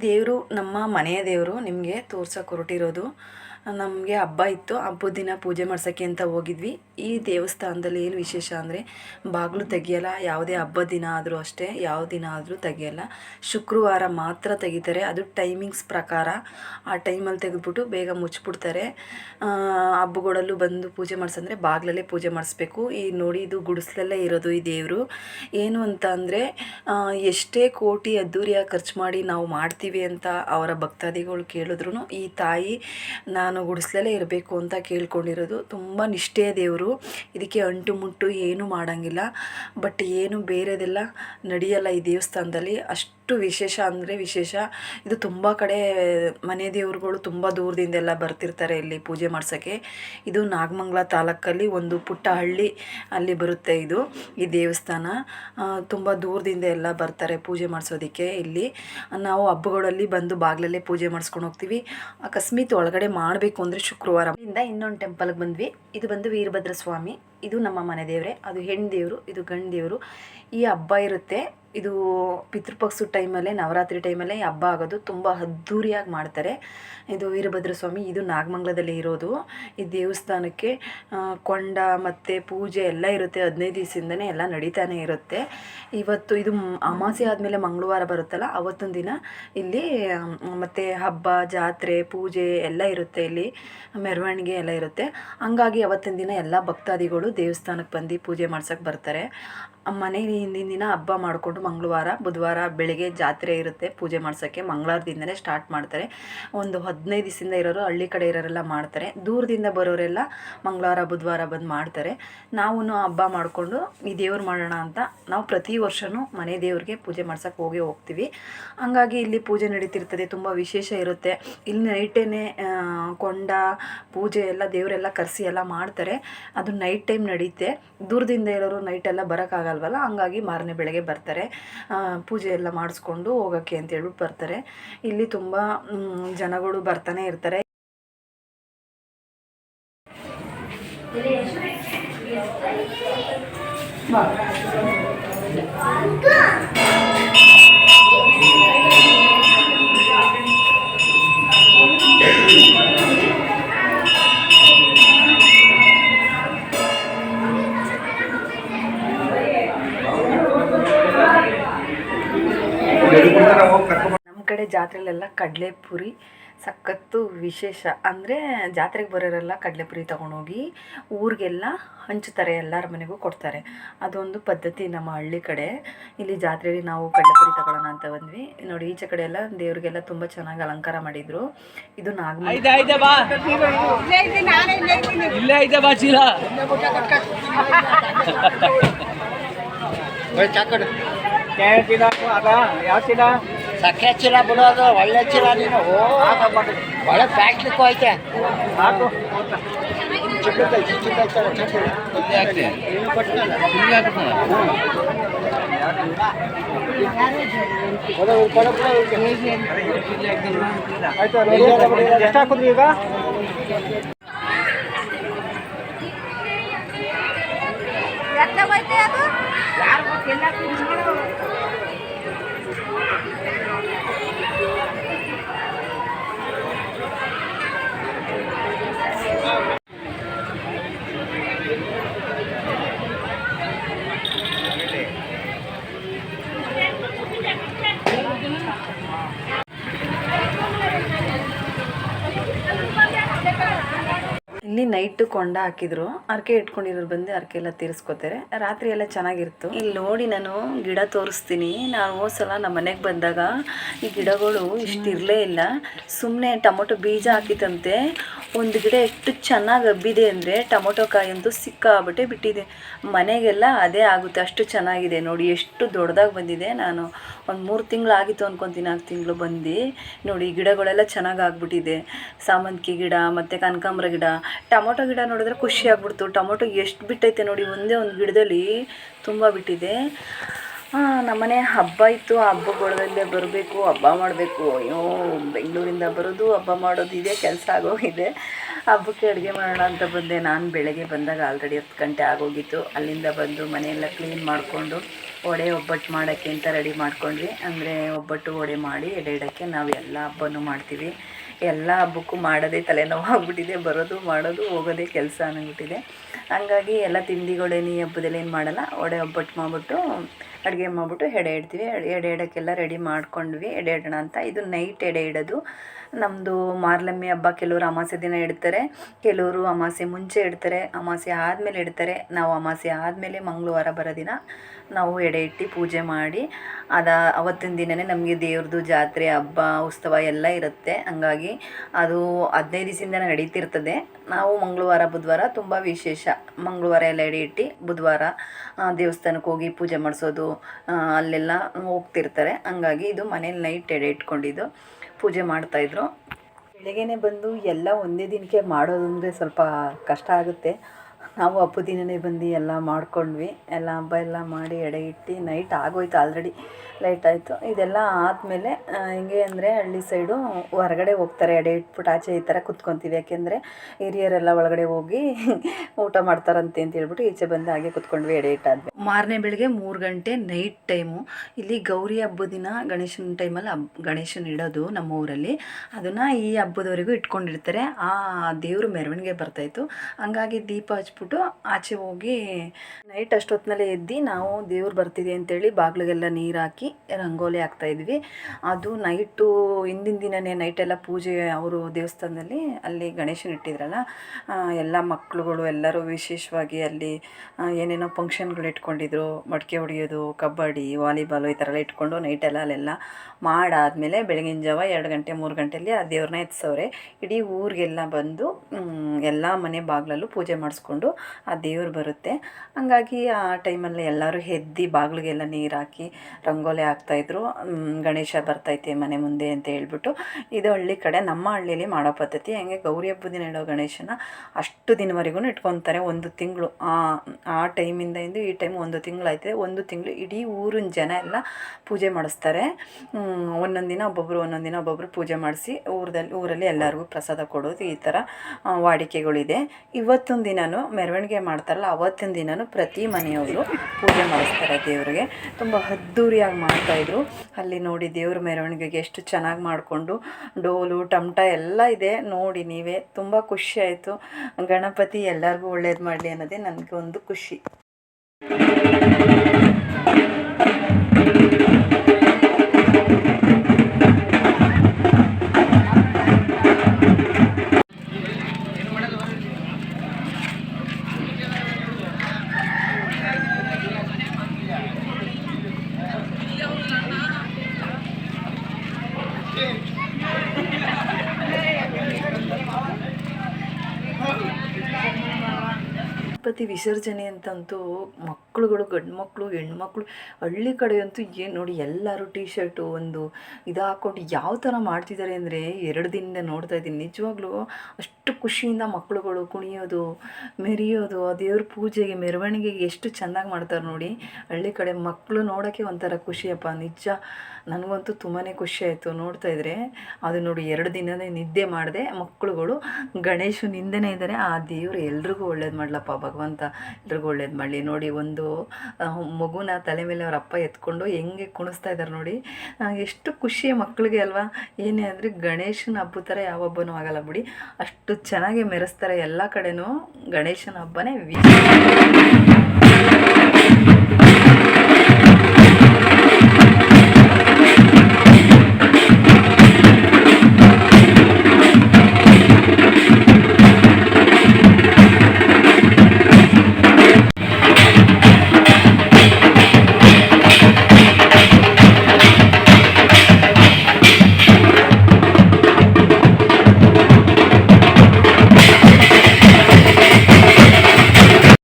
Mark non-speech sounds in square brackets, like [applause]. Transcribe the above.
ದೇವರು ನಮ್ಮ ಮನೆಯ ದೇವರು ನಿಮಗೆ ತೋರ್ಸೋಕೆ ಹೊರಟಿರೋದು. ನಮಗೆ ಹಬ್ಬ ಇತ್ತು. ಹಬ್ಬದ ದಿನ ಪೂಜೆ ಮಾಡ್ಸೋಕ್ಕೆ ಅಂತ ಹೋಗಿದ್ವಿ. ಈ ದೇವಸ್ಥಾನದಲ್ಲಿ ಏನು ವಿಶೇಷ ಅಂದರೆ ಬಾಗಿಲು ತೆಗಿಯಲ್ಲ. ಯಾವುದೇ ಹಬ್ಬದ ದಿನ ಆದರೂ ಅಷ್ಟೇ, ಯಾವ ದಿನ ಆದರೂ ತೆಗಿಯಲ್ಲ. ಶುಕ್ರವಾರ ಮಾತ್ರ ತೆಗಿತಾರೆ. ಅದು ಟೈಮಿಂಗ್ಸ್ ಪ್ರಕಾರ. ಆ ಟೈಮಲ್ಲಿ ತೆಗೆದ್ಬಿಟ್ಟು ಬೇಗ ಮುಚ್ಚಿಬಿಡ್ತಾರೆ ಹಬ್ಬಗಳಲ್ಲೂ ಬಂದು ಪೂಜೆ ಮಾಡಿಸಂದ್ರೆ ಬಾಗಿಲಲ್ಲೇ ಪೂಜೆ ಮಾಡಿಸ್ಬೇಕು. ಈ ನೋಡಿ ಇದು ಗುಡಿಸ್ಲಲ್ಲೇ ಇರೋದು ಈ ದೇವರು. ಏನು ಅಂತ ಅಂದರೆ ಎಷ್ಟೇ ಕೋಟಿ ಅದ್ದೂರಿಯಾಗಿ ಖರ್ಚು ಮಾಡಿ ನಾವು ಮಾಡ್ತೀವಿ ಅಂತ ಅವರ ಭಕ್ತಾದಿಗಳು ಕೇಳಿದ್ರು ಈ ತಾಯಿ, ನಾನು ಗುಡಿಸ್ಲಲ್ಲೇ ಇರಬೇಕು ಅಂತ ಕೇಳ್ಕೊಂಡಿರೋದು. ತುಂಬ ನಿಷ್ಠೆಯ ದೇವರು. ಇದಕ್ಕೆ ಅಂಟು ಮುಟ್ಟು ಏನೂ ಮಾಡೋಂಗಿಲ್ಲ. ಬಟ್ ಏನು ಬೇರೆದೆಲ್ಲ ನಡೆಯಲ್ಲ ಈ ದೇವಸ್ಥಾನದಲ್ಲಿ. ಅಷ್ಟು ವಿಶೇಷ ಅಂದರೆ ವಿಶೇಷ. ಇದು ತುಂಬ ಕಡೆ ಮನೆ ದೇವರುಗಳು ತುಂಬ ದೂರದಿಂದೆಲ್ಲ ಬರ್ತಿರ್ತಾರೆ ಇಲ್ಲಿ ಪೂಜೆ ಮಾಡ್ಸೋಕ್ಕೆ. ಇದು ನಾಗಮಂಗಲ ತಾಲೂಕಲ್ಲಿ ಒಂದು ಪುಟ್ಟ ಹಳ್ಳಿ ಅಲ್ಲಿ ಬರುತ್ತೆ ಇದು, ಈ ದೇವಸ್ಥಾನ. ತುಂಬ ದೂರದಿಂದ ಎಲ್ಲ ಬರ್ತಾರೆ ಪೂಜೆ ಮಾಡಿಸೋದಕ್ಕೆ ಇಲ್ಲಿ. ನಾವು ಹಬ್ಬಗಳಲ್ಲಿ ಬಂದು ಬಾಗಿಲಲ್ಲೇ ಪೂಜೆ ಮಾಡಿಸ್ಕೊಂಡು ಹೋಗ್ತೀವಿ. ಅಕಸ್ಮಾತ್ ಒಳಗಡೆ ಮಾಡಬೇಕು ಅಂದರೆ ಶುಕ್ರವಾರ. ಇಂದ ಇನ್ನೊಂದು ಟೆಂಪಲ್ಗೆ ಬಂದ್ವಿ. ಇದು ಬಂದು ವೀರಭದ್ರ ಸ್ವಾಮಿ ಇದು ನಮ್ಮ ಮನೆ ದೇವರೇ. ಅದು ಹೆಣ್ಣು ದೇವರು, ಇದು ಗಂಡು ದೇವರು. ಈ ಹಬ್ಬ ಇರುತ್ತೆ. ಇದು ಪಿತೃಪಕ್ಷ ಟೈಮಲ್ಲೇ, ನವರಾತ್ರಿ ಟೈಮಲ್ಲೇ ಹಬ್ಬ ಆಗೋದು ತುಂಬ ಅದ್ಧೂರಿಯಾಗಿ ಮಾಡ್ತಾರೆ. ಇದು ವೀರಭದ್ರ ಸ್ವಾಮಿ, ಇದು ನಾಗಮಂಗಲದಲ್ಲಿ ಇರೋದು. ಈ ದೇವಸ್ಥಾನಕ್ಕೆ ಕೊಂಡ ಮತ್ತು ಪೂಜೆ ಎಲ್ಲ ಇರುತ್ತೆ. ಹದಿನೈದು ದಿವಸದಿಂದನೇ ಎಲ್ಲ ನಡೀತಾನೆ ಇರುತ್ತೆ. ಇವತ್ತು ಇದು ಅಮಾಸೆ ಆದಮೇಲೆ ಮಂಗಳವಾರ ಬರುತ್ತಲ್ಲ, ಅವತ್ತೊಂದು ದಿನ ಇಲ್ಲಿ ಮತ್ತು ಹಬ್ಬ, ಜಾತ್ರೆ, ಪೂಜೆ ಎಲ್ಲ ಇರುತ್ತೆ ಇಲ್ಲಿ. ಮೆರವಣಿಗೆ ಎಲ್ಲ ಇರುತ್ತೆ. ಹಂಗಾಗಿ ಅವತ್ತಿನ ದಿನ ಎಲ್ಲ ಭಕ್ತಾದಿಗಳು ದೇವಸ್ಥಾನಕ್ಕೆ ಬಂದು ಪೂಜೆ ಮಾಡ್ಸೋಕ್ಕೆ ಬರ್ತಾರೆ. ಮನೇಲಿ ಹಿಂದಿನ ದಿನ ಹಬ್ಬ ಮಾಡಿಕೊಂಡು ಮಂಗಳವಾರ, ಬುಧವಾರ ಬೆಳಗ್ಗೆ ಜಾತ್ರೆ ಇರುತ್ತೆ. ಪೂಜೆ ಮಾಡ್ಸೋಕ್ಕೆ ಮಂಗಳವಾರದಿಂದನೇ ಸ್ಟಾರ್ಟ್ ಮಾಡ್ತಾರೆ. ಒಂದು ಹದಿನೈದು ದಿವಸದಿಂದ ಇರೋರು ಹಳ್ಳಿ ಕಡೆ ಇರೋರೆಲ್ಲ ಮಾಡ್ತಾರೆ. ದೂರದಿಂದ ಬರೋರೆಲ್ಲ ಮಂಗಳವಾರ, ಬುಧವಾರ ಬಂದು ಮಾಡ್ತಾರೆ. ನಾವು ಹಬ್ಬ ಮಾಡಿಕೊಂಡು ಈ ದೇವ್ರು ಮಾಡೋಣ ಅಂತ ನಾವು ಪ್ರತಿ ವರ್ಷವೂ ಮನೆ ದೇವ್ರಿಗೆ ಪೂಜೆ ಮಾಡ್ಸೋಕ್ಕೆ ಹೋಗಿ ಹೋಗ್ತೀವಿ. ಹಂಗಾಗಿ ಇಲ್ಲಿ ಪೂಜೆ ನಡೀತಿರ್ತದೆ, ತುಂಬ ವಿಶೇಷ ಇರುತ್ತೆ. ಇಲ್ಲಿ ನೈಟೇನೆ ಕೊಂಡ, ಪೂಜೆ ಎಲ್ಲ ದೇವರೆಲ್ಲ ಕರೆಸಿ ಎಲ್ಲ ಮಾಡ್ತಾರೆ. ಅದು ನೈಟ್ ಟೈಮ್ ನಡೆಯುತ್ತೆ ದೂರದಿಂದ ಇರೋರು ನೈಟೆಲ್ಲ ಬರೋಕ್ಕಾಗಲ್ವಲ್ಲ ಹಂಗಾಗಿ ಮಾರನೇ ಬೆಳಗ್ಗೆ ಬರ್ತಾರೆ. ಪೂಜೆ ಎಲ್ಲ ಮಾಡಿಸ್ಕೊಂಡು ಹೋಗೋಕ್ಕೆ ಅಂತ ಹೇಳ್ಬಿಟ್ಟು ಬರ್ತಾರೆ. ಇಲ್ಲಿ ತುಂಬ ಜನಗಳು ಬರ್ತಾನೆ ಇರ್ತಾರೆ. ನಮ್ಮ ಕಡೆ ಜಾತ್ರೆಲೆಲ್ಲ ಕಡಲೆಪುರಿ. ಸಖತ್ತು ವಿಶೇಷ. ಅಂದರೆ ಜಾತ್ರೆಗೆ ಬರೋರೆಲ್ಲ ಕಡಲೆಪುರಿ ತೊಗೊಂಡೋಗಿ ಊರಿಗೆಲ್ಲ ಹಂಚ್ತಾರೆ ಎಲ್ಲರ ಮನೆಗೂ ಕೊಡ್ತಾರೆ. ಅದೊಂದು ಪದ್ಧತಿ ನಮ್ಮ ಹಳ್ಳಿ ಕಡೆ. ಇಲ್ಲಿ ಜಾತ್ರೆಯಲ್ಲಿ ನಾವು ಕಡಲೆಪುರಿ ತಗೊಳ್ಳೋಣ ಅಂತ ಬಂದ್ವಿ. ನೋಡಿ ಈಚೆ ಕಡೆ ಎಲ್ಲ ದೇವ್ರಿಗೆಲ್ಲ ತುಂಬ ಚೆನ್ನಾಗಿ ಅಲಂಕಾರ ಮಾಡಿದ್ರು. ಇದು ನಾಗಮ [laughs] ಸಖೆ ಚೀಲ ಬಿಡೋದು ಒಳ್ಳೆ ಚೀಲ ನೀನು. ಒಳ್ಳೆ ಪ್ಯಾಕ್ಲಿಕ್ಕೂ ಐತೆ. ಎಷ್ಟು ಹಾಕಿದ್ರಿ ಈಗ? ಇಲ್ಲಿ ನೈಟ್ ಕೊಂಡ ಹಾಕಿದ್ರು. ಅರ್ಕೆ ಇಟ್ಕೊಂಡಿರೋರು ಬಂದು ಅರ್ಕೆ ಎಲ್ಲ ತೀರಿಸ್ಕೋತಾರೆ. ರಾತ್ರಿ ಎಲ್ಲ ಚೆನ್ನಾಗಿತ್ತು ಇಲ್ಲಿ ನೋಡಿ ನಾನು ಗಿಡ ತೋರಿಸ್ತೀನಿ. ನಾನು ಸಲ ನಮ್ಮ ಮನೆಗೆ ಬಂದಾಗ ಈ ಗಿಡಗಳು ಇಷ್ಟಿರಲೇ ಇಲ್ಲ. ಸುಮ್ಮನೆ ಟೊಮೊಟೊ ಬೀಜ ಹಾಕಿತಂತೆ ಒಂದು ಗಿಡ ಎಷ್ಟು ಚೆನ್ನಾಗಿ ಹಬ್ಬಿದೆ ಅಂದರೆ ಟೊಮೊಟೊ ಕಾಯಿ ಅಂತೂ ಸಿಕ್ಕಾಬಿಟ್ಟೆ ಬಿಟ್ಟಿದೆ. ಮನೆಗೆಲ್ಲ ಅದೇ ಆಗುತ್ತೆ, ಅಷ್ಟು ಚೆನ್ನಾಗಿದೆ. ನೋಡಿ, ಎಷ್ಟು ದೊಡ್ಡದಾಗಿ ಬಂದಿದೆ. ನಾನು ಒಂದು ಮೂರು ತಿಂಗಳಾಗಿತ್ತು ಅಂದ್ಕೊಂತೀನಿ ನಾಲ್ಕು ತಿಂಗಳು ಬಂದು. ನೋಡಿ, ಗಿಡಗಳೆಲ್ಲ ಚೆನ್ನಾಗಿ ಆಗ್ಬಿಟ್ಟಿದೆ. ಸಾಮಂತಿಗೆ ಗಿಡ, ಮತ್ತು ಕನಕಾಂಬ್ರ ಗಿಡ. ಟೊಮೊಟೊ ಗಿಡ ನೋಡಿದ್ರೆ ಖುಷಿ ಆಗ್ಬಿಡ್ತು. ಟೊಮೊಟೊ ಎಷ್ಟು ಬಿಟ್ಟೈತೆ ನೋಡಿ, ಒಂದೇ ಒಂದು ಗಿಡದಲ್ಲಿ ತುಂಬ ಬಿಟ್ಟಿದೆ. ನಮ್ಮನೆ ಹಬ್ಬ ಇತ್ತು. ಹಬ್ಬಗಳಲ್ಲೇ ಬರಬೇಕು, ಹಬ್ಬ ಮಾಡಬೇಕು. ಅಯ್ಯೋ, ಬೆಂಗಳೂರಿಂದ ಬರೋದು, ಹಬ್ಬ ಮಾಡೋದು ಇದೆ ಕೆಲಸ ಆಗೋಗಿದೆ ಹಬ್ಬಕ್ಕೆ ಅಡುಗೆ ಮಾಡೋಣ ಅಂತ ಬಂದೆ. ನಾನು ಬೆಳಗ್ಗೆ ಬಂದಾಗ ಆಲ್ರೆಡಿ ಹತ್ತು ಗಂಟೆ ಆಗೋಗಿತ್ತು. ಅಲ್ಲಿಂದ ಬಂದು ಮನೆಯೆಲ್ಲ ಕ್ಲೀನ್ ಮಾಡಿಕೊಂಡು ವಡೆ, ಒಬ್ಬಟ್ಟು ಮಾಡೋಕ್ಕೆ ಅಂತ ರೆಡಿ ಮಾಡ್ಕೊಂಡ್ವಿ. ಅಂದರೆ ಒಬ್ಬಟ್ಟು, ವಡೆ ಮಾಡಿ ಎಡೆ ಇಡೋಕ್ಕೆ ನಾವು ಎಲ್ಲ ಹಬ್ಬನೂ ಮಾಡ್ತೀವಿ. ಎಲ್ಲ ಹಬ್ಬಕ್ಕೂ ಮಾಡೋದೇ ತಲೆನೋವು ಆಗ್ಬಿಟ್ಟಿದೆ. ಬರೋದು, ಮಾಡೋದು, ಹೋಗೋದೇ ಕೆಲಸ ಅನ್ಬಿಟ್ಟಿದೆ ಹಂಗಾಗಿ ಎಲ್ಲ ತಿಂಡಿಗಳೇನು ಈ ಹಬ್ಬದಲ್ಲಿ ಏನು ಮಾಡಲ್ಲ, ವಡೆ, ಒಬ್ಬಟ್ಟು ಮಾಡಿಬಿಟ್ಟು ಅಡುಗೆ ಮಾಡಿಬಿಟ್ಟು ಎಡೆ ಇಡ್ತೀವಿ. ಎಡೆ ಇಡೋಕ್ಕೆಲ್ಲ ರೆಡಿ ಮಾಡ್ಕೊಂಡ್ವಿ. ಎಡೆ ಇಡೋಣ ಅಂತ. ಇದು ನೈಟ್ ಎಡೆ ಇಡೋದು. ನಮ್ಮದು ಮಾರ್ಲಮ್ಮಿ ಹಬ್ಬ, ಕೆಲವರು ಅಮಾಸೆ ದಿನ ಇಡ್ತಾರೆ. ಕೆಲವರು ಅಮಾಸೆ ಮುಂಚೆ ಇಡ್ತಾರೆ. ಅಮಾಸೆ ಆದಮೇಲೆ ಇಡ್ತಾರೆ. ನಾವು ಅಮಾಸೆ ಆದಮೇಲೆ ಮಂಗಳವಾರ ಬರೋ ದಿನ ನಾವು ಎಡೆ ಇಟ್ಟು ಪೂಜೆ ಮಾಡಿ, ಅದ ಅವತ್ತಿನ ದಿನವೇ ನಮಗೆ ದೇವ್ರದ್ದು ಜಾತ್ರೆ, ಹಬ್ಬ, ಉತ್ಸವ ಎಲ್ಲ ಇರುತ್ತೆ. ಹಂಗಾಗಿ ಅದು ಹದಿನೈದು ದಿವಸದಿಂದ ನಡೀತಿರ್ತದೆ. ನಾವು ಮಂಗಳವಾರ, ಬುಧವಾರ ತುಂಬ ವಿಶೇಷ. ಮಂಗಳವಾರ ಎಲ್ಲ ಎಡೆ ಇಟ್ಟು ಬುಧವಾರ ದೇವಸ್ಥಾನಕ್ಕೆ ಹೋಗಿ ಪೂಜೆ ಮಾಡಿಸೋದು ಅಲ್ಲೆಲ್ಲ ಹೋಗ್ತಿರ್ತಾರೆ. ಹಂಗಾಗಿ ಇದು ಮನೇಲಿ ನೈಟ್ ಎಡೆ ಇಟ್ಕೊಂಡಿದ್ದು. ಪೂಜೆ ಮಾಡ್ತಾಯಿದ್ರು ಬೆಳಗ್ಗೆನೆ ಬಂದು ಎಲ್ಲ ಒಂದೇ ದಿನಕ್ಕೆ ಮಾಡೋದು ಅಂದರೆ ಸ್ವಲ್ಪ ಕಷ್ಟ ಆಗುತ್ತೆ. ನಾವು ಹಬ್ಬದ ದಿನವೇ ಬಂದು ಎಲ್ಲ ಮಾಡ್ಕೊಂಡ್ವಿ. ಎಲ್ಲ ಹಬ್ಬ ಎಲ್ಲ ಮಾಡಿ ಎಡೆ ಇಟ್ಟು ನೈಟ್ ಆಗೋಯ್ತು ಆಲ್ರೆಡಿ ಲೈಟ್ ಆಯಿತು. ಇದೆಲ್ಲ ಆದಮೇಲೆ ಹೆಂಗೆ ಅಂದರೆ ಹಳ್ಳಿ ಸೈಡು ಹೊರಗಡೆ ಹೋಗ್ತಾರೆ. ಎಡೆ ಇಟ್ಬಿಟ್ಟು ಆಚೆ ಈ ಥರ ಕುತ್ಕೊತೀವಿ. ಯಾಕೆಂದರೆ ಹಿರಿಯರೆಲ್ಲ ಒಳಗಡೆ ಹೋಗಿ [laughs] ಊಟ ಮಾಡ್ತಾರಂತೆ ಅಂತ ಹೇಳ್ಬಿಟ್ಟು ಈಚೆ ಬಂದು ಹಾಗೆ ಕುತ್ಕೊಂಡ್ವಿ ಎಡೆ ಇಟ್ಟಾದ್ವಿ ಮಾರನೇ ಬೆಳಗ್ಗೆ ಮೂರು ಗಂಟೆ ನೈಟ್ ಟೈಮು ಇಲ್ಲಿ ಗೌರಿ ಹಬ್ಬದ ದಿನ ಗಣೇಶನ ಟೈಮಲ್ಲಿ ಹಬ್, ಗಣೇಶನ ಇಡೋದು ನಮ್ಮ ಊರಲ್ಲಿ ಅದನ್ನು ಈ ಹಬ್ಬದವರೆಗೂ ಇಟ್ಕೊಂಡಿರ್ತಾರೆ. ಆ ದೇವರು ಮೆರವಣಿಗೆ ಬರ್ತಾಯಿತ್ತು ಹಂಗಾಗಿ ದೀಪ ಹಚ್ಬಿಟ್ಟು ಆಚೆ ಹೋಗಿ ನೈಟ್ ಅಷ್ಟೊತ್ತಿನಲ್ಲೇ ಎದ್ದು ನಾವು ದೇವ್ರು ಬರ್ತಿದೆ ಅಂತೇಳಿ ಬಾಗಿಲಿಗೆಲ್ಲ ನೀರು ಹಾಕಿ ರಂಗೋಲಿ ಹಾಕ್ತಾಯಿದ್ವಿ ಅದು ನೈಟು ಹಿಂದಿನ ದಿನವೇ ನೈಟೆಲ್ಲ ಪೂಜೆ ಅವರು ದೇವಸ್ಥಾನದಲ್ಲಿ ಅಲ್ಲಿ ಗಣೇಶನ ಇಟ್ಟಿದ್ರಲ್ಲ ಎಲ್ಲ ಮಕ್ಕಳುಗಳು ಎಲ್ಲರೂ ವಿಶೇಷವಾಗಿ ಅಲ್ಲಿ ಏನೇನೋ ಫಂಕ್ಷನ್ಗಳು ಇಟ್ಕೊಂಡಿದ್ರು, ಮಡಿಕೆ ಹೊಡೆಯೋದು, ಕಬಡ್ಡಿ, ವಾಲಿಬಾಲು ಈ ಥರ ಎಲ್ಲ ಇಟ್ಕೊಂಡು ನೈಟೆಲ್ಲ ಅಲ್ಲೆಲ್ಲ ಮಾಡಾದಮೇಲೆ ಬೆಳಗಿನ ಜಾವ ಎರಡು ಗಂಟೆ, ಮೂರು ಗಂಟೆಯಲ್ಲಿ ಆ ದೇವ್ರನ್ನ ಎತ್ಸವ್ರೆ. ಇಡೀ ಊರಿಗೆಲ್ಲ ಬಂದು ಎಲ್ಲ ಮನೆ ಬಾಗಿಲಲ್ಲೂ ಪೂಜೆ ಮಾಡಿಸ್ಕೊಂಡು ಆ ದೇವ್ರು ಬರುತ್ತೆ. ಹಂಗಾಗಿ ಆ ಟೈಮಲ್ಲಿ ಎಲ್ಲರೂ ಎದ್ದು ಬಾಗಿಲಿಗೆಲ್ಲ ನೀರು ಹಾಕಿ ರಂಗೋಲಿ ಹಾಕ್ತಾಯಿದ್ರು ಗಣೇಶ ಬರ್ತೈತೆ ಮನೆ ಮುಂದೆ ಅಂತ ಹೇಳ್ಬಿಟ್ಟು ಇದು ಹಳ್ಳಿ ಕಡೆ ನಮ್ಮ ಹಳ್ಳಿಯಲ್ಲಿ ಮಾಡೋ ಪದ್ಧತಿ. ಹಂಗೆ ಗೌರಿ ಹಬ್ಬದ ದಿನ ಇಡೋ ಗಣೇಶನ ಅಷ್ಟು ದಿನವರೆಗೂ ಇಟ್ಕೊತಾರೆ. ಒಂದು ತಿಂಗಳು. ಆ ಟೈಮಿಂದ ಇಂದು ಈ ಟೈಮ್ ಒಂದು ತಿಂಗಳು ಆಯ್ತದೆ ಒಂದು ತಿಂಗಳು ಇಡೀ ಊರಿನ ಜನ ಎಲ್ಲ ಪೂಜೆ ಮಾಡಿಸ್ತಾರೆ. ಒಂದೊಂದು ದಿನ ಒಬ್ಬೊಬ್ಬರು ಒಂದೊಂದು ದಿನ ಒಬ್ಬೊಬ್ಬರು ಪೂಜೆ ಮಾಡಿಸಿ ಊರದಲ್ಲಿ ಊರಲ್ಲಿ ಎಲ್ಲರಿಗೂ ಪ್ರಸಾದ ಕೊಡೋದು ಈ ಥರ ಆ, ವಾಡಿಕೆಗಳಿದೆ. ಇವತ್ತೊಂದು ದಿನವೂ ಮೆರವಣಿಗೆ ಮಾಡ್ತಾರಲ್ಲ, ಅವತ್ತಿನ ದಿನವೂ ಪ್ರತಿ ಮನೆಯವರು ಪೂಜೆ ಮಾಡಿಸ್ತಾರೆ ದೇವರಿಗೆ. ತುಂಬ ಅದ್ಧೂರಿಯಾಗಿ ಮಾಡ್ತಾಯಿದ್ರು ಅಲ್ಲಿ ನೋಡಿ ದೇವ್ರ ಮೆರವಣಿಗೆಗೆ ಎಷ್ಟು ಚೆನ್ನಾಗಿ ಮಾಡಿಕೊಂಡು ಡೋಲು, ಟಮಟ ಎಲ್ಲ ಇದೆ. ನೋಡಿ ನೀವೇ, ತುಂಬ ಖುಷಿ ಆಯಿತು. ಗಣಪತಿ ಎಲ್ಲರಿಗೂ ಒಳ್ಳೇದು ಮಾಡಲಿ ಅನ್ನೋದೇ ನನಗೆ ಒಂದು ಖುಷಿ. ಗಣಪತಿ ವಿಸರ್ಜನೆ ಅಂತಂತೂ ಮಕ್ಕಳುಗಳು, ಗಂಡು ಮಕ್ಕಳು ಹೆಣ್ಮಕ್ಳು ಹಳ್ಳಿ ಕಡೆ ಅಂತೂ ಏನು ನೋಡಿ ಎಲ್ಲರೂ ಟೀ ಶರ್ಟು ಒಂದು ಇದು ಹಾಕ್ಕೊಂಡು ಯಾವ ಥರ ಮಾಡ್ತಿದ್ದಾರೆ ಅಂದರೆ ಎರಡು ದಿನದಿಂದ ನೋಡ್ತಾ ಇದ್ದೀನಿ. ನಿಜವಾಗ್ಲೂ ಅಷ್ಟು ಖುಷಿಯಿಂದ ಮಕ್ಕಳುಗಳು ಕುಣಿಯೋದು, ಮೆರೆಯೋದು, ಆ ದೇವ್ರ ಪೂಜೆಗೆ, ಮೆರವಣಿಗೆಗೆ ಎಷ್ಟು ಚೆನ್ನಾಗಿ ಮಾಡ್ತಾರೆ ನೋಡಿ. ಹಳ್ಳಿ ಕಡೆ ಮಕ್ಕಳು ನೋಡೋಕ್ಕೆ ಒಂಥರ ಖುಷಿಯಪ್ಪ, ನಿಜ. ನನಗಂತೂ ತುಂಬಾ ಖುಷಿ ಆಯಿತು. ನೋಡ್ತಾ ಇದ್ರೆ, ಅದು ನೋಡಿ ಎರಡು ದಿನನೇ ನಿದ್ದೆ ಮಾಡಿದೆ, ಮಕ್ಕಳುಗಳು ಗಣೇಶನ ಹಿಂದೆನೇ ಇದ್ದಾರೆ. ಆ ದೇವರು ಎಲ್ರಿಗೂ ಒಳ್ಳೇದು ಮಾಡಲಪ್ಪ, ಭಗವಂತ ಎಲ್ರಿಗೂ ಒಳ್ಳೇದು ಮಾಡಲಿ. ನೋಡಿ ಒಂದು ಮಗುನ ತಲೆ ಮೇಲೆ ಅವ್ರ ಅಪ್ಪ ಎತ್ಕೊಂಡು ಹೆಂಗೆ ಕುಣಿಸ್ತಾ ಇದ್ದಾರೆ ನೋಡಿ. ಎಷ್ಟು ಖುಷಿ ಮಕ್ಕಳಿಗೆ ಅಲ್ವಾ? ಏನೇ ಅಂದರೆ ಗಣೇಶನ ಹಬ್ಬದ ಥರ ಯಾವ ಹಬ್ಬನೂ ಆಗಲ್ಲ ಬಿಡಿ. ಅಷ್ಟು ಚೆನ್ನಾಗಿ ಮೆರೆಸ್ತಾರೆ ಎಲ್ಲ ಕಡೆನೂ ಗಣೇಶನ ಹಬ್ಬನೇ ವಿಶೇಷ.